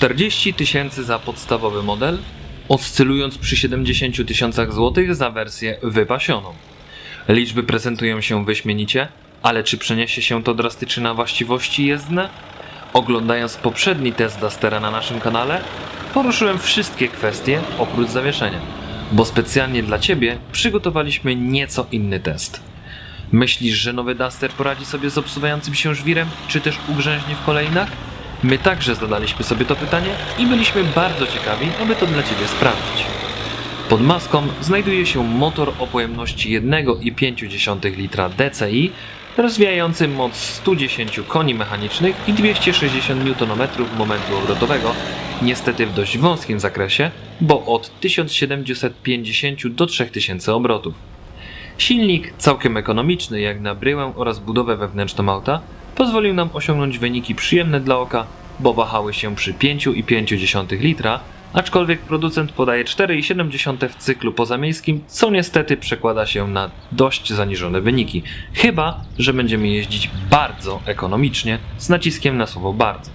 40 tysięcy za podstawowy model, oscylując przy 70 tysiącach złotych za wersję wypasioną. Liczby prezentują się wyśmienicie, ale czy przeniesie się to drastycznie na właściwości jezdne? Oglądając poprzedni test Dustera na naszym kanale, poruszyłem wszystkie kwestie oprócz zawieszenia, bo specjalnie dla Ciebie przygotowaliśmy nieco inny test. Myślisz, że nowy Duster poradzi sobie z obsuwającym się żwirem, czy też ugrzęźnie w kolejnach? My także zadaliśmy sobie to pytanie i byliśmy bardzo ciekawi, aby to dla Ciebie sprawdzić. Pod maską znajduje się motor o pojemności 1,5 litra DCI, rozwijający moc 110 koni mechanicznych i 260 Nm momentu obrotowego, niestety w dość wąskim zakresie, bo od 1750 do 3000 obrotów. Silnik, całkiem ekonomiczny jak na bryłę oraz budowę wewnętrzną auta, pozwolił nam osiągnąć wyniki przyjemne dla oka, bo wahały się przy 5,5 litra, aczkolwiek producent podaje 4,7 w cyklu pozamiejskim, co niestety przekłada się na dość zaniżone wyniki. Chyba, że będziemy jeździć bardzo ekonomicznie, z naciskiem na słowo bardzo.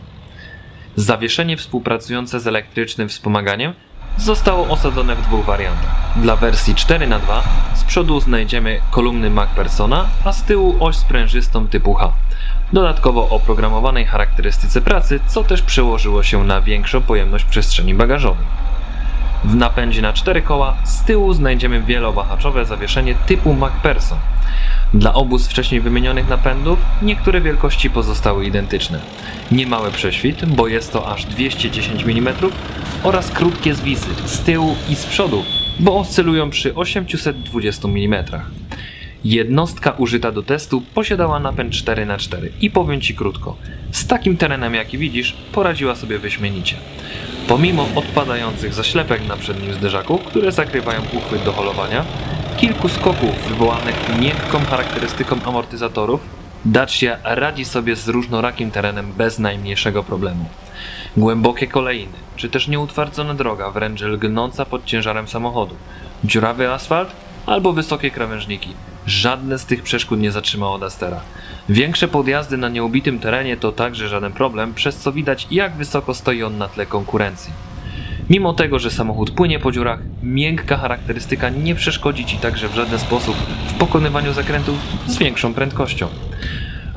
Zawieszenie współpracujące z elektrycznym wspomaganiem zostało osadzone w dwóch wariantach. Dla wersji 4x2 z przodu znajdziemy kolumny MacPersona, a z tyłu oś sprężystą typu H. Dodatkowo oprogramowanej charakterystyce pracy, co też przełożyło się na większą pojemność przestrzeni bagażowej. W napędzie na cztery koła z tyłu znajdziemy wielowahaczowe zawieszenie typu MacPherson. Dla obu z wcześniej wymienionych napędów niektóre wielkości pozostały identyczne. Niemały prześwit, bo jest to aż 210 mm oraz krótkie zwisy z tyłu i z przodu, bo oscylują przy 820 mm. Jednostka użyta do testu posiadała napęd 4x4 i powiem Ci krótko, z takim terenem jaki widzisz poradziła sobie wyśmienicie. Pomimo odpadających zaślepek na przednim zderzaku, które zakrywają uchwyt do holowania, kilku skoków wywołanych miękką charakterystyką amortyzatorów, Dacia radzi sobie z różnorakim terenem bez najmniejszego problemu. Głębokie kolejny, czy też nieutwardzona droga, wręcz lgnąca pod ciężarem samochodu, dziurawy asfalt albo wysokie krawężniki. Żadne z tych przeszkód nie zatrzymało Dustera. Większe podjazdy na nieubitym terenie to także żaden problem, przez co widać jak wysoko stoi on na tle konkurencji. Mimo tego, że samochód płynie po dziurach, miękka charakterystyka nie przeszkodzi Ci także w żaden sposób w pokonywaniu zakrętów z większą prędkością.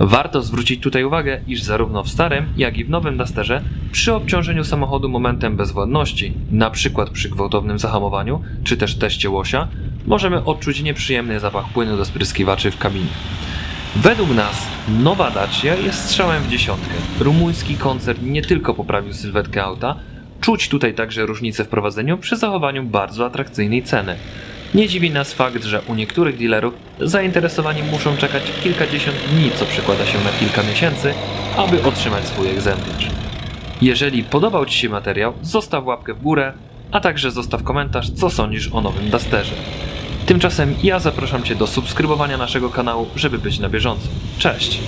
Warto zwrócić tutaj uwagę, iż zarówno w starym, jak i w nowym Dusterze przy obciążeniu samochodu momentem bezwładności, np. przy gwałtownym zahamowaniu, czy też teście łosia, możemy odczuć nieprzyjemny zapach płynu do spryskiwaczy w kabinie. Według nas nowa Dacia jest strzałem w dziesiątkę. Rumuński koncern nie tylko poprawił sylwetkę auta, czuć tutaj także różnicę w prowadzeniu przy zachowaniu bardzo atrakcyjnej ceny. Nie dziwi nas fakt, że u niektórych dealerów zainteresowani muszą czekać kilkadziesiąt dni, co przekłada się na kilka miesięcy, aby otrzymać swój egzemplarz. Jeżeli podobał Ci się materiał, zostaw łapkę w górę, a także zostaw komentarz, co sądzisz o nowym Dusterze. Tymczasem ja zapraszam Cię do subskrybowania naszego kanału, żeby być na bieżąco. Cześć!